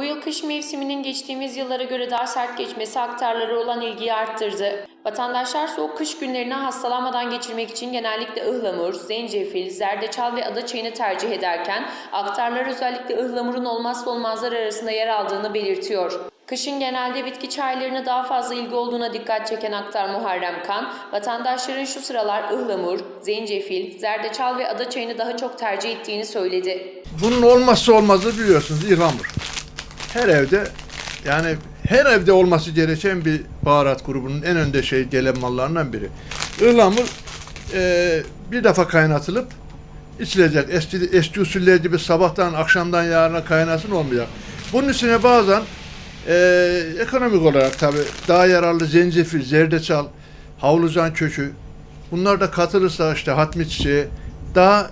Bu yıl kış mevsiminin geçtiğimiz yıllara göre daha sert geçmesi aktarlara olan ilgiyi arttırdı. Vatandaşlar soğuk kış günlerini hastalanmadan geçirmek için genellikle ıhlamur, zencefil, zerdeçal ve ada çayını tercih ederken aktarlar özellikle ıhlamurun olmazsa olmazlar arasında yer aldığını belirtiyor. Kışın genelde bitki çaylarına daha fazla ilgi olduğuna dikkat çeken aktar Muharrem Kan, vatandaşların şu sıralar ıhlamur, zencefil, zerdeçal ve ada çayını daha çok tercih ettiğini söyledi. Bunun olmazsa olmazı biliyorsunuz ihlamur. Her evde yani her evde olması gereken bir baharat grubunun en önde şey gelen mallarından biri. Ihlamur e, bir defa kaynatılıp içilecek. Eski, eski usuller gibi sabahtan akşamdan yarına kaynasın olmayacak. Bunun içine bazen e, ekonomik olarak tabi daha yararlı zencefil, zerdeçal, havlucan kökü bunlar da katılırsa işte hatmi çiçeği daha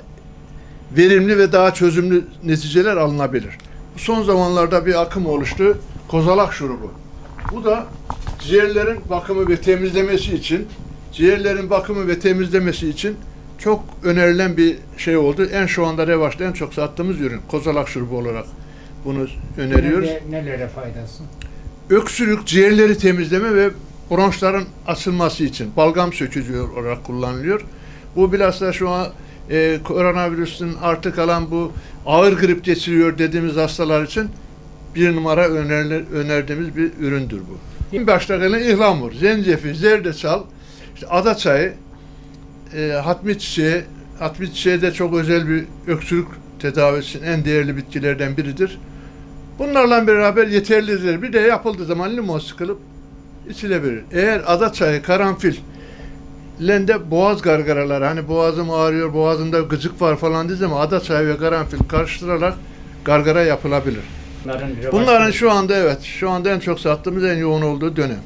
verimli ve daha çözümlü neticeler alınabilir. Son zamanlarda bir akım oluştu. Kozalak şurubu. Bu da ciğerlerin bakımı ve temizlemesi için ciğerlerin bakımı ve temizlemesi için çok önerilen bir şey oldu. En şu anda revaçta en çok sattığımız ürün kozalak şurubu olarak bunu öneriyoruz. Nele- nelere faydası? Öksürük, ciğerleri temizleme ve bronşların açılması için balgam sökücü olarak kullanılıyor. Bu bilhassa şu an e, koronavirüsün artık alan bu ağır grip geçiriyor dediğimiz hastalar için bir numara önerilir, önerdiğimiz bir üründür bu. En başta gelen ihlamur, zencefil, zerdeçal, işte ada çayı, e, hatmi çiçeği, hatmi çiçeği de çok özel bir öksürük tedavisi için en değerli bitkilerden biridir. Bunlarla beraber yeterlidir. Bir de yapıldığı zaman limon sıkılıp içilebilir. Eğer ada çayı, karanfil, lende boğaz gargaraları hani boğazım ağrıyor, boğazımda gıcık var falan dediği zaman ada çayı ve karanfil karıştırarak gargara yapılabilir. Bunların, Bunların şu anda evet, şu anda en çok sattığımız en yoğun olduğu dönem.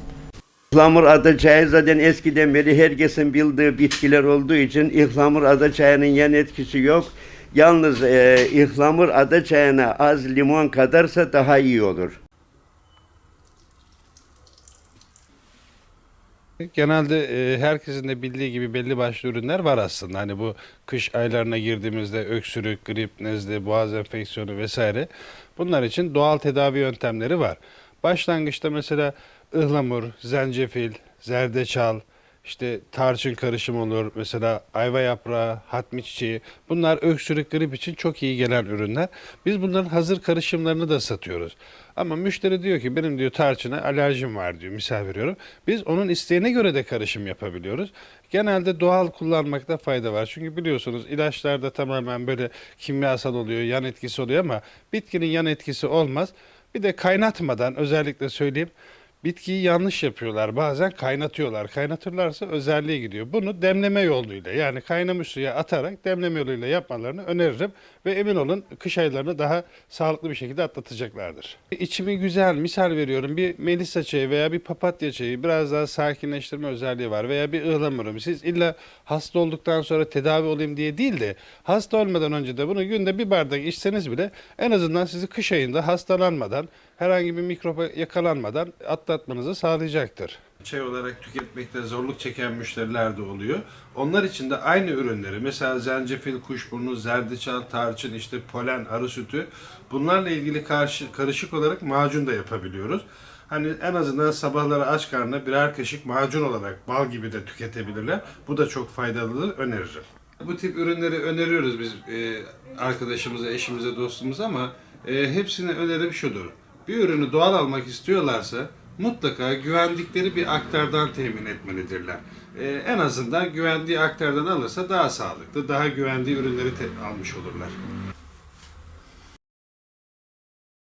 İhlamur ada çayı zaten eskiden beri herkesin bildiği bitkiler olduğu için ihlamur ada çayının yan etkisi yok. Yalnız e, ihlamur ada çayına az limon kadarsa daha iyi olur. Genelde e, herkesin de bildiği gibi belli başlı ürünler var aslında. Hani bu kış aylarına girdiğimizde öksürük, grip, nezle, boğaz enfeksiyonu vesaire. Bunlar için doğal tedavi yöntemleri var. Başlangıçta mesela ıhlamur, zencefil, zerdeçal, işte tarçın karışımı olur. Mesela ayva yaprağı, hatmi çiçeği. Bunlar öksürük, grip için çok iyi gelen ürünler. Biz bunların hazır karışımlarını da satıyoruz. Ama müşteri diyor ki benim diyor tarçına alerjim var diyor misal veriyorum. Biz onun isteğine göre de karışım yapabiliyoruz. Genelde doğal kullanmakta fayda var. Çünkü biliyorsunuz ilaçlarda tamamen böyle kimyasal oluyor, yan etkisi oluyor ama bitkinin yan etkisi olmaz. Bir de kaynatmadan özellikle söyleyeyim Bitkiyi yanlış yapıyorlar. Bazen kaynatıyorlar. Kaynatırlarsa özelliğe gidiyor. Bunu demleme yoluyla yani kaynamış suya atarak demleme yoluyla yapmalarını öneririm. Ve emin olun kış aylarını daha sağlıklı bir şekilde atlatacaklardır. İçimi güzel misal veriyorum bir melisa çayı veya bir papatya çayı biraz daha sakinleştirme özelliği var. Veya bir ıhlamur. Siz illa hasta olduktan sonra tedavi olayım diye değil de hasta olmadan önce de bunu günde bir bardak içseniz bile en azından sizi kış ayında hastalanmadan herhangi bir mikroba yakalanmadan atlatmanızı sağlayacaktır. Çay olarak tüketmekte zorluk çeken müşteriler de oluyor. Onlar için de aynı ürünleri mesela zencefil, kuşburnu, zerdeçal, tarçın, işte polen, arı sütü bunlarla ilgili karşı, karışık olarak macun da yapabiliyoruz. Hani en azından sabahları aç karnına birer kaşık macun olarak bal gibi de tüketebilirler. Bu da çok faydalıdır, öneririm. Bu tip ürünleri öneriyoruz biz e, arkadaşımıza, eşimize, dostumuza ama e, hepsine önerim şudur. Bir ürünü doğal almak istiyorlarsa mutlaka güvendikleri bir aktardan temin etmelidirler. E, en azından güvendiği aktardan alırsa daha sağlıklı, daha güvendiği ürünleri almış olurlar.